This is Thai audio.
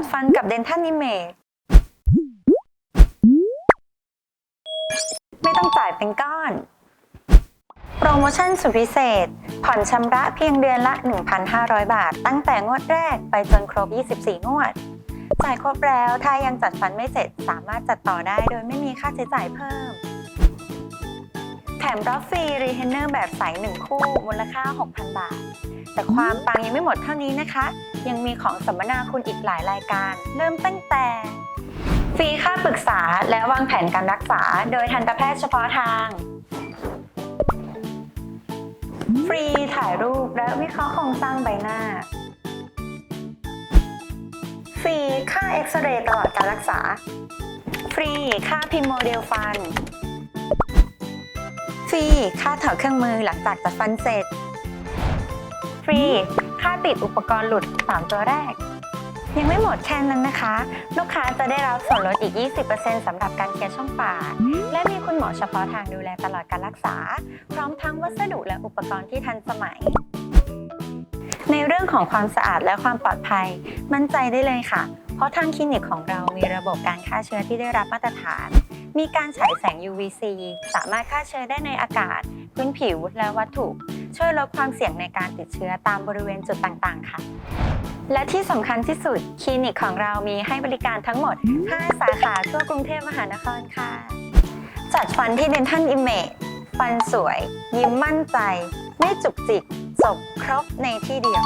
ดฟันกับ Dental Image ไม่ต้องจ่ายเป็นก้อน โปรโมชั่นสุดพิเศษ ผ่อนชำระเพียงเดือนละ 1,500 บาท ตั้งแต่งวดแรกไปจนครบ 24 งวด จ่ายครบแล้วถ้ายังจัดฟันไม่เสร็จสามารถจัดต่อได้โดยไม่มีค่าใช้จ่ายเพิ่ม แถมรับฟรีรีเทนเนอร์แบบใสหนึ่งคู่มูลค่า 6,000 บาท แต่ความปังยังไม่หมดเท่านี้นะคะ ยังมีของสัมมนาคุณอีกหลายรายการ เริ่มตั้งแต่ฟรีค่าปรึกษาและวางแผนการรักษา โดยทันตแพทย์เฉพาะทาง ฟรีถ่ายรูปและวิเคราะห์โครงสร้างใบหน้า ฟรีค่าเอ็กซเรย์ตลอดการรักษา ฟรีค่าพิมพ์โมเดลฟัน ฟรีค่าถอดเครื่องมือหลังจากจัดฟันเสร็จ รี ค่าติดอุปกรณ์หลุด 3 ตัวแรก ยังไม่หมดแค่นั้นนะคะ ลูกค้าจะได้รับส่วนลดอีก 20%สำหรับการเคลียร์ช่องปาก และมีคุณหมอเฉพาะทางดูแลตลอดการรักษา พร้อมทั้งวัสดุและอุปกรณ์ที่ทันสมัย ในเรื่องของความสะอาดและความปลอดภัย มั่นใจได้เลยค่ะ เพราะทางคลินิกของเรามีระบบการฆ่าเชื้อที่ได้รับมาตรฐาน มีการฉายแสง UVC สามารถฆ่าเชื้อได้ในอากาศ พื้นผิวและวัตถุ ช่วยลดความเสี่ยงในการติดเชื้อตามบริเวณจุดต่างๆ ค่ะ และที่สำคัญที่สุด คลินิกของเรามีให้บริการทั้งหมด 5 สาขาทั่วกรุงเทพมหานครค่ะ จัดฟันที่ Dental Image ฟันสวย ยิ้มมั่นใจ ไม่จุกจิกจบครบในที่เดียว